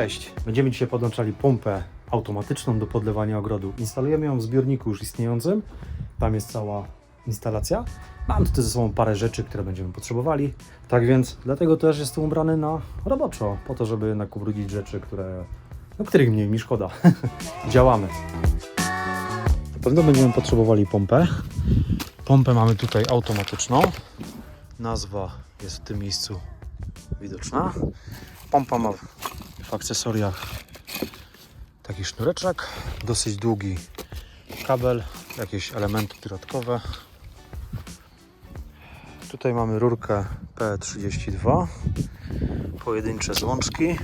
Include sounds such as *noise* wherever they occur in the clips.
Cześć, będziemy dzisiaj podłączali pompę automatyczną do podlewania ogrodu. Instalujemy ją w zbiorniku już istniejącym. Tam jest cała instalacja. Mam tutaj ze sobą parę rzeczy, które będziemy potrzebowali. Tak więc dlatego też jestem ubrany na roboczo, po to, żeby jednak ubrudzić rzeczy, które, no, których mniej mi szkoda. *laughs* Działamy. Na pewno będziemy potrzebowali pompę. Pompę mamy tutaj automatyczną. Nazwa jest w tym miejscu widoczna. Pompa ma w akcesoriach taki sznureczek, dosyć długi kabel, jakieś elementy dodatkowe. Tutaj mamy rurkę P32, pojedyncze złączki,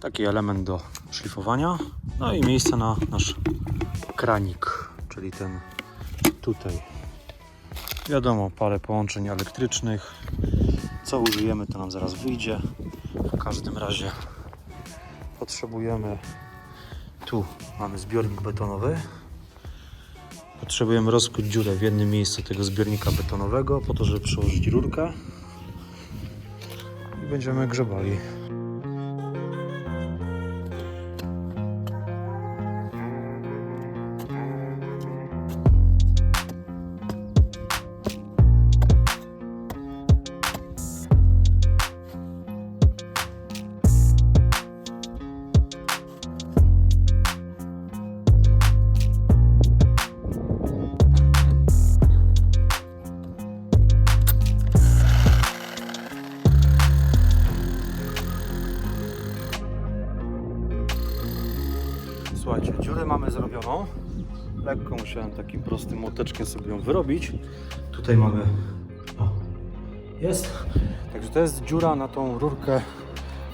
taki element do szlifowania, no i miejsce na nasz kranik, czyli ten tutaj. Wiadomo, parę połączeń elektrycznych. Co użyjemy, to nam zaraz wyjdzie. W każdym razie potrzebujemy. Tu mamy zbiornik betonowy. Potrzebujemy rozkuć dziurę w jednym miejscu tego zbiornika betonowego, po to, żeby przełożyć rurkę. I będziemy grzebali. Słuchajcie, dziurę mamy zrobioną. Lekko musiałem takim prostym młoteczkiem sobie ją wyrobić. Tutaj mamy. O, jest. Także to jest dziura na tą rurkę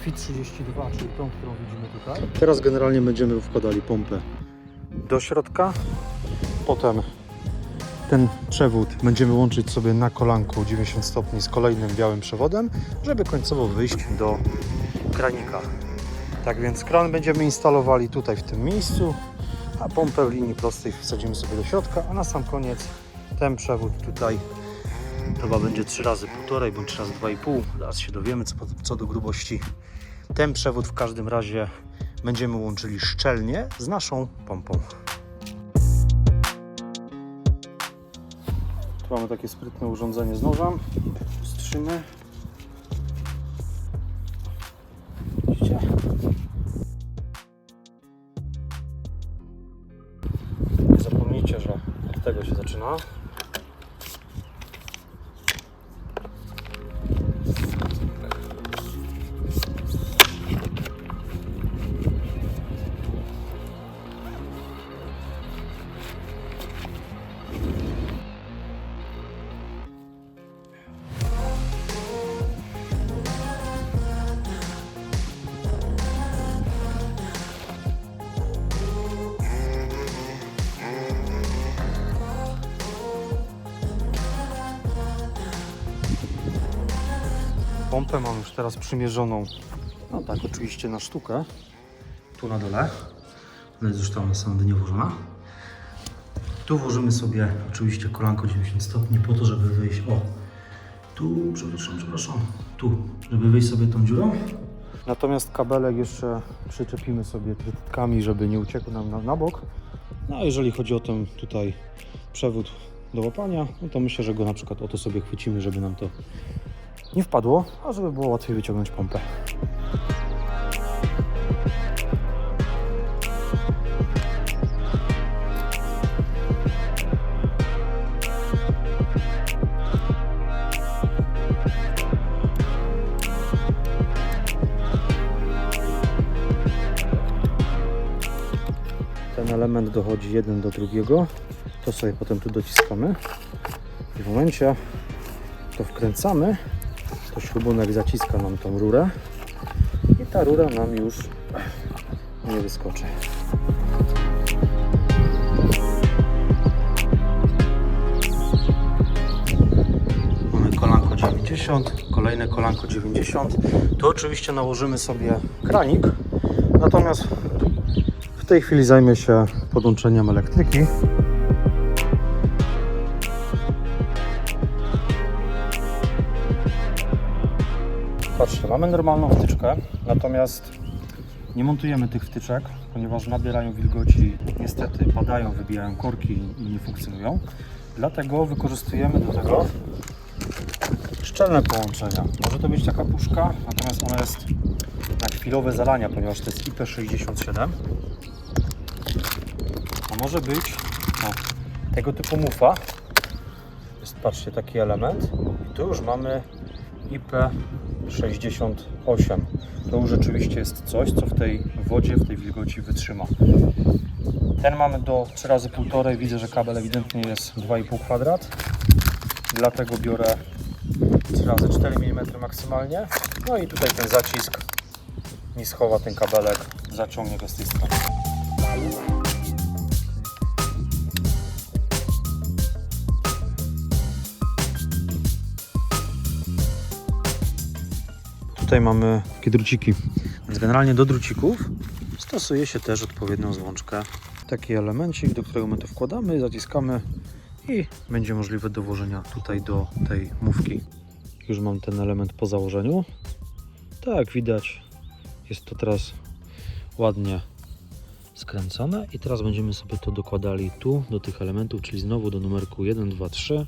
FI32, czyli tą, którą widzimy tutaj. Teraz generalnie będziemy wkładali pompę do środka. Potem ten przewód będziemy łączyć sobie na kolanku 90 stopni z kolejnym białym przewodem, żeby końcowo wyjść do kranika. Tak więc kran będziemy instalowali tutaj w tym miejscu, a pompę w linii prostej wsadzimy sobie do środka, a na sam koniec ten przewód tutaj chyba będzie 3 razy 1,5 bądź 3 razy 2,5. Zaraz się dowiemy co, co do grubości. Ten przewód w każdym razie będziemy łączyli szczelnie z naszą pompą. Tu mamy takie sprytne urządzenie z nożem. Strzymy. Tego się zaczyna. Pompę mam już teraz przymierzoną, no tak oczywiście na sztukę, tu na dole. Ona jest już tam na samym dnie włożona. Tu włożymy sobie oczywiście kolanko 90 stopni po to, żeby wyjść, o, tu, przepraszam, przepraszam, tu, żeby wyjść sobie tą dziurą. Natomiast kabelek jeszcze przyczepimy sobie trytkami, żeby nie uciekł nam na, na bok. No a jeżeli chodzi o ten tutaj przewód do łapania, no to myślę, że go na przykład o to sobie chwycimy, żeby nam to nie wpadło, a żeby było łatwiej wyciągnąć pompę. Ten element dochodzi jeden do drugiego. To sobie potem tu dociskamy. I w momencie to wkręcamy, śrubunek zaciska nam tą rurę i ta rura nam już nie wyskoczy. Mamy kolanko 90, kolejne kolanko 90. Tu oczywiście nałożymy sobie kranik, natomiast w tej chwili zajmę się podłączeniem elektryki. Patrzcie, mamy normalną wtyczkę, natomiast nie montujemy tych wtyczek, ponieważ nabierają wilgoci, niestety padają, wybijają korki i nie funkcjonują. Dlatego wykorzystujemy do tego szczelne połączenia. Może to być taka puszka, natomiast ona jest na chwilowe zalania, ponieważ to jest IP67. A może być o, tego typu mufa. Jest, patrzcie, taki element. I tu już mamy IP68. To już rzeczywiście jest coś, co w tej wodzie, w tej wilgoci wytrzyma. Ten mamy do 3 razy 1,5. Widzę, że kabel ewidentnie jest 2,5 kwadrat. Dlatego biorę 3 razy 4 mm maksymalnie. No i tutaj ten zacisk mi schowa ten kabelek, zaciągnie go z tej strony. Tutaj mamy takie druciki. Więc generalnie do drucików stosuje się też odpowiednią złączkę. Taki elemencik, do którego my to wkładamy, zaciskamy i będzie możliwe do włożenia tutaj do tej mówki. Już mam ten element po założeniu. Tak, widać, jest to teraz ładnie skręcone i teraz będziemy sobie to dokładali tu do tych elementów, czyli znowu do numerku 1, 2, 3,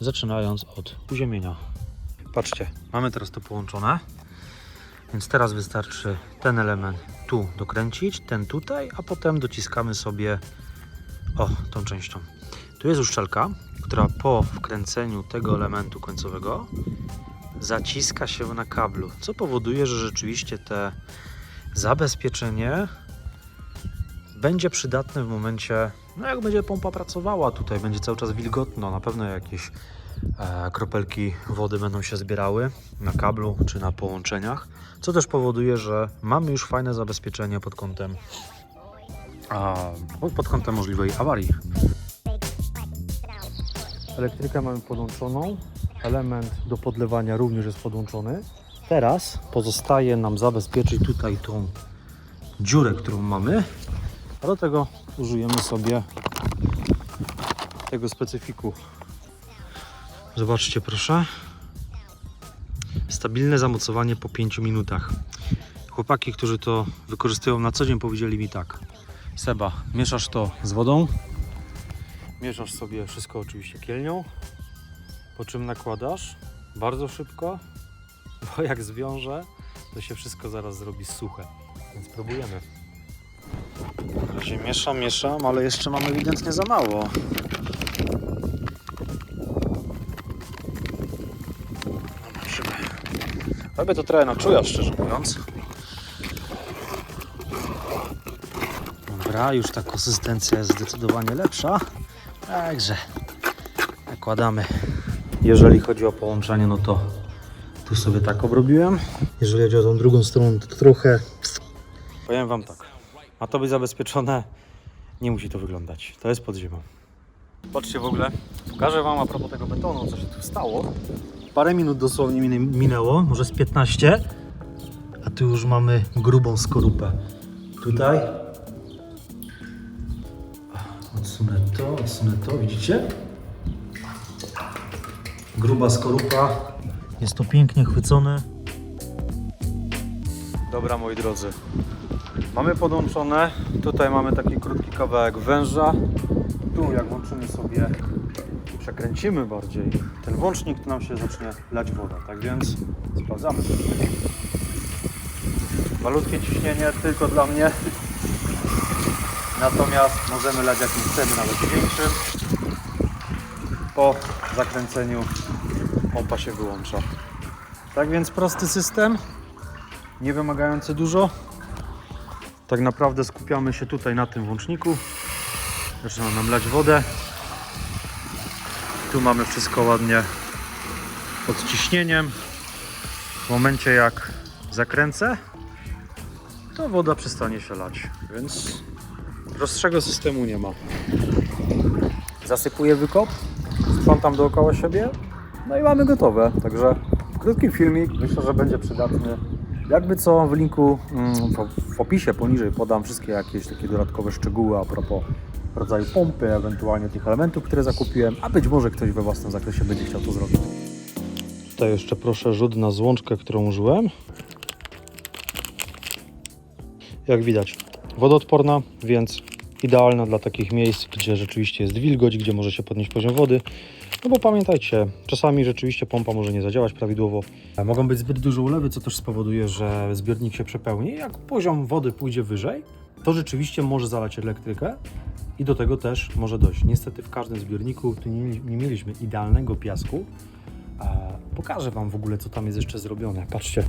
zaczynając od uziemienia. Patrzcie, mamy teraz to połączone. Więc teraz wystarczy ten element tu dokręcić, ten tutaj, a potem dociskamy sobie o tą częścią. Tu jest uszczelka, która po wkręceniu tego elementu końcowego zaciska się na kablu, co powoduje, że rzeczywiście te zabezpieczenie będzie przydatne w momencie, no jak będzie pompa pracowała, tutaj będzie cały czas wilgotno, na pewno jakieś kropelki wody będą się zbierały na kablu czy na połączeniach, co też powoduje, że mamy już fajne zabezpieczenie pod kątem pod kątem możliwej awarii. Elektrykę mamy podłączoną, element do podlewania również jest podłączony. Teraz pozostaje nam zabezpieczyć tutaj tą dziurę, którą mamy, a do tego użyjemy sobie tego specyfiku. Zobaczcie proszę. Stabilne zamocowanie po 5 minutach. Chłopaki, którzy to wykorzystują na co dzień powiedzieli mi tak. Seba, mieszasz to z wodą. Mieszasz sobie wszystko oczywiście kielnią. Po czym nakładasz bardzo szybko, *laughs* bo jak zwiąże, to się wszystko zaraz zrobi suche. Więc próbujemy. Na razie mieszam, mieszam, ale jeszcze mam ewidentnie za mało. Robię to trochę na czuja, szczerze mówiąc. Dobra, już ta konsystencja jest zdecydowanie lepsza. Także nakładamy. Jeżeli chodzi o połączenie, no to tu sobie tak obrobiłem. Jeżeli chodzi o tą drugą stronę, to trochę... Powiem Wam tak, ma to być zabezpieczone, nie musi to wyglądać. To jest pod ziemią. Patrzcie w ogóle, pokażę Wam a propos tego betonu, co się tu stało. Parę minut dosłownie min- minęło, może z 15, a tu już mamy grubą skorupę. Tutaj odsunę to, odsunę to, widzicie? Gruba skorupa, jest to pięknie chwycone. Dobra moi drodzy, mamy podłączone, tutaj mamy taki krótki kawałek węża. Tu jak włączymy sobie, przekręcimy bardziej ten włącznik, to nam się zacznie lać woda. Tak więc sprawdzamy. Malutkie ciśnienie tylko dla mnie. Natomiast możemy lać jakim chcemy, nawet większym. Po zakręceniu pompa się wyłącza. Tak więc prosty system, nie wymagający dużo. Tak naprawdę skupiamy się tutaj na tym włączniku. Zaczyna nam lać wodę. Tu mamy wszystko ładnie pod ciśnieniem. W momencie jak zakręcę, to woda przestanie się lać. Więc prostszego systemu nie ma. Zasypuję wykop, sprzątam dookoła siebie, no i mamy gotowe. Także krótki filmik, myślę, że będzie przydatny. Jakby co w linku, mm, w- w opisie poniżej podam wszystkie jakieś takie dodatkowe szczegóły a propos rodzaju pompy, ewentualnie tych elementów, które zakupiłem, a być może ktoś we własnym zakresie będzie chciał to zrobić. Tutaj jeszcze proszę rzut na złączkę, którą użyłem. Jak widać, wodoodporna, więc idealna dla takich miejsc, gdzie rzeczywiście jest wilgoć, gdzie może się podnieść poziom wody. No bo pamiętajcie, czasami rzeczywiście pompa może nie zadziałać prawidłowo. Mogą być zbyt duże ulewy, co też spowoduje, że zbiornik się przepełni. Jak poziom wody pójdzie wyżej, to rzeczywiście może zalać elektrykę i do tego też może dojść. Niestety w każdym zbiorniku tu nie, nie mieliśmy idealnego piasku. Pokażę Wam w ogóle, co tam jest jeszcze zrobione. Patrzcie.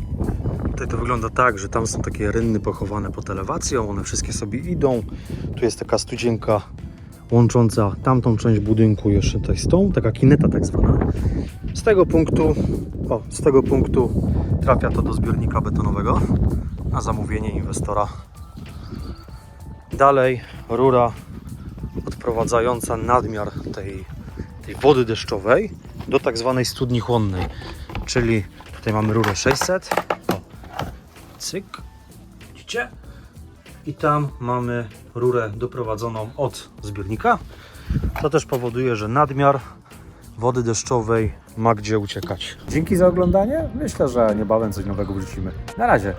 Tutaj to wygląda tak, że tam są takie rynny pochowane pod elewacją, one wszystkie sobie idą. Tu jest taka studzienka łącząca tamtą część budynku jeszcze tutaj z tą, taka kineta tak zwana. Z tego punktu, o, z tego punktu trafia to do zbiornika betonowego na zamówienie inwestora. Dalej rura odprowadzająca nadmiar tej, tej wody deszczowej do tak zwanej studni chłonnej, czyli tutaj mamy rurę 600, o, cyk, widzicie? I tam mamy rurę doprowadzoną od zbiornika. To też powoduje, że nadmiar wody deszczowej ma gdzie uciekać. Dzięki za oglądanie. Myślę, że niebawem coś nowego wrzucimy. Na razie.